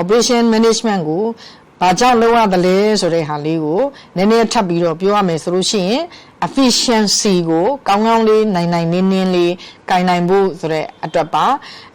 operation management ကိုဘာကြောင့်လုပ်ရသလဲဆိုတဲ့ဟာလေးကိုနည်းနည်းထပ်ပြီးတော့ပြောရမယ်ဆိုလို့ရှိရင် efficiency ကိုကောင်းကောင်းလေးနိုင်နိုင်နင်းနင်းလေး ကင်နိုင်ဖို့ဆိုတဲ့အတွက်ပါ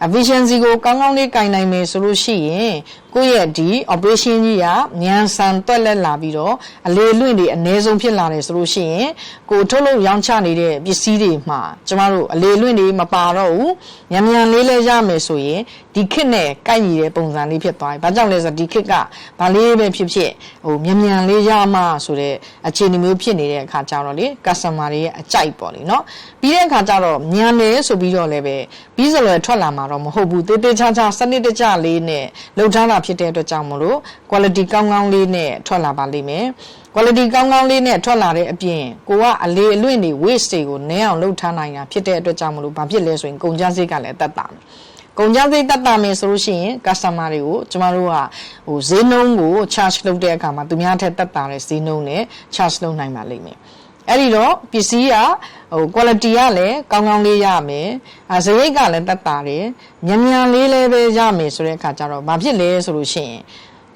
efficiency ကိုကောင်းကောင်းလေးကင်နိုင်မယ်ဆိုလို့ရှိရင်ကိုယ့်ရဲ့ဒီ operation ကြီးကမြန်ဆန်တွက်လက်လာပြီးတော့အလေလွင့်တွေအ ਨੇ ဆုံးဖြစ်လာတယ်ဆိုလို့ရှိရင်ကိုထုတ်လုပ်ရောင်းချနေတဲ့ပစ္စည်းတွေမှာကျမတို့အလေလွင့်တွေမပါတော့ဘူးမြန်မြန်လေးလဲရမယ်ဆိုရင်ဒီခစ်နဲ့ကိုက်ညီတဲ့ပုံစံလေးဖြစ်သွားပြီ။ဘာကြောင့်လဲဆိုတော့ဒီခစ်ကဘာလေးပဲဖြစ်ဖြစ်ဟိုမြန်မြန်လေးရမှဆိုတဲ့အခြေအနေမျိုးဖြစ်နေတဲ့အခါကျတော့လေ customer တွေရဲ့အကြိုက်ပေါ့လေနော်။ပြီးတဲ့အခါကျတော့မြန်တယ်ဆိုပြီးတော့လည်းပဲပြီးစလွယ်ထွက်လာမှာတော့မဟုတ်ဘူး။တေးသေးချာချာစနစ်တကျလေးနဲ့လှုပ်ထားတာဖြစ်တဲ့အတွက်ကြောင့်မလို့ quality ကောင်းကောင်းလေးနဲ့ထွက်လာပါလိမ့်မယ်။ quality ကောင်းကောင်းလေးနဲ့ထွက်လာတဲ့အပြင်ကိုကအလေအလွင့်တွေ waste တွေကိုနည်းအောင်လုပ်ထားနိုင်တာဖြစ်တဲ့အတွက်ကြောင့်မလို့ဘာဖြစ်လဲဆိုရင်ကုန်ကျစရိတ်ကလည်းတက်တာမယ်။ကုန်ကျစရိတ်တက်တာမယ်ဆိုလို့ရှိရင် customer တွေကိုကျမတို့ကဟိုဈေးနှုန်းကို charge လုပ်တဲ့အခါမှာသူများထက်တက်တာတဲ့ဈေးနှုန်းနဲ့ charge လုပ်နိုင်ပါလိမ့်မယ်။အဲ့ဒီတော့ပစ္စည်းက ဟို quality ကလည်းကောင်းကောင်းလေးရမယ်။အဲစရိတ်ကလည်းတက်တာတယ်။မြန်မြန်လေးလေးပဲရမယ်ဆိုတဲ့အခါကျတော့ဘာဖြစ်လဲဆိုလို့ရှိရင်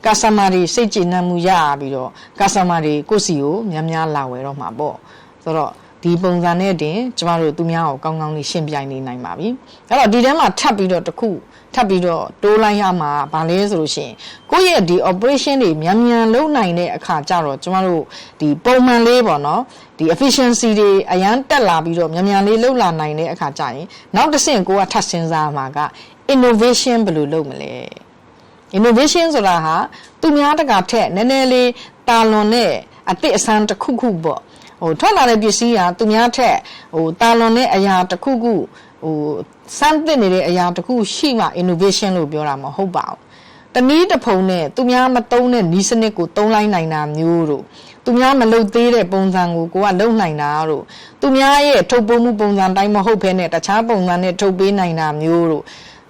customer တွေစိတ်ကြည်နပ်မှုရပြီးတော့ customer တွေကိုယ့်စီကိုများများလာဝယ်တော့မှာပေါ့ဆိုတော့ ဒီပုံစံနဲ့တင်ကျမတို့သူများကိုကောင်းကောင်းလေးရှင်းပြနေနိုင်ပါပြီအဲ့တော့ဒီထဲမှာထပ်ပြီးတော့တစ်ခုထပ်ပြီးတော့တိုးလိုက်ရမှာဗာလဲဆိုလို့ရှိရင်ကိုယ့်ရဲ့ဒီ operation တွေမြန်မြန်လုပ်နိုင်တဲ့အခါကျတော့ကျမတို့ဒီပုံမှန်လေးပေါ့နော်ဒီ efficiency တွေအရန်တက်လာပြီးတော့မြန်မြန်လေးလုပ်လာနိုင်တဲ့အခါကျရင်နောက်တစ်ဆင့်ကိုကထပ်စဉ်းစားမှာက innovation ဘယ်လိုလုပ်မလဲ innovation ဆိုတာဟာသူများတကာထက်နည်းနည်းလေးတာလွန်တဲ့အသစ်အဆန်းတစ်ခုခုပေါ့ ဟိုထွက်လာတဲ့ပစ္စည်းကသူများထက်ဟိုတာလွန်တဲ့အရာတစ်ခုခုဟိုစမ်းသစ်နေတဲ့အရာတစ်ခုရှိမှ innovation လို့ပြောတာမဟုတ်ပါဘူးတနည်းတစ်ဖုံနဲ့သူများမတုံးတဲ့နီးစနစ်ကိုတုံးလိုက်နိုင်တာမျိုးတို့သူများမလုပ်သေးတဲ့ပုံစံကိုကိုကလုပ်နိုင်တာတို့သူများရဲ့ထုတ်ပိုးမှုပုံစံတိုင်းမဟုတ်ဘဲနဲ့တခြားပုံစံနဲ့ထုတ်ပေးနိုင်တာမျိုးတို့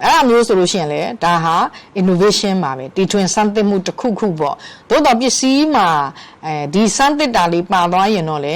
အဲ့လိုမျိုးဆိုလို့ရှိရင်လေဒါဟာ innovation ပါပဲတီထွင်စမ်းသစ်မှုတစ်ခုခုပေါ့သို့တော်ပစ္စည်းမှာအဲဒီစမ်းသစ်တာလေးပါသွားရင်တော့လေ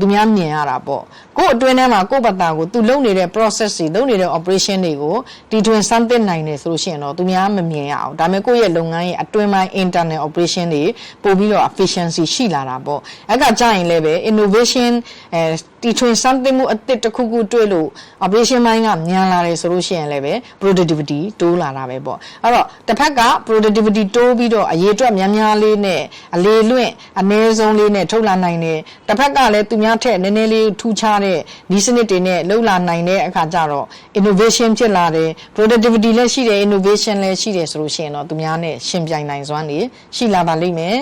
သူများမြင်ရတာပေါ့ကို့အတွင်းထဲမှာကို့ဘတာကိုသူလုပ်နေတဲ့ process တွေလုပ်နေတဲ့ operation တွေကိုတီထွင်စမ်းသစ်နိုင်တယ်ဆိုလို့ရှိရင်တော့သူများမမြင်ရအောင်ဒါပေမဲ့ကိုယ့်ရဲ့လုပ်ငန်းရဲ့အတွင်းပိုင်း internal operation တွေပို့ပြီးတော့ efficiency ရှိလာတာပေါ့အဲ့ကကြာရင်လည်းပဲ innovation အဲတီထွင်စမ်းသစ်မှုအသစ်တစ်ခုခုတွေ့လို့ operation ပိုင်းကမြန်လာတယ်ဆိုလို့ရှိရင်လည်းပဲ productivity တိုးလာတာပဲပေါ့အဲ့တော့တစ်ဖက်က productivity တိုးပြီးတော့အရေးအတွက်များများလေးနဲ့အလေလွင့်အနည်းဆုံးလေးနဲ့ထုတ်လာနိုင်တယ်တစ်ဖက်ကလည်းသူများထက်နည်းနည်းလေးထူးခြားတဲ့ဤစနစ်တွေနဲ့လှုပ်လာနိုင်တဲ့အခါကျတော့ innovation ဖြစ်လာတယ် productivity လည်းရှိတယ် innovation လည်းရှိတယ်ဆိုလို့ရှိရင်တော့သူများနဲ့ရှင်ပြိုင်နိုင်စွမ်းနေရှိလာပါလိမ့်မယ်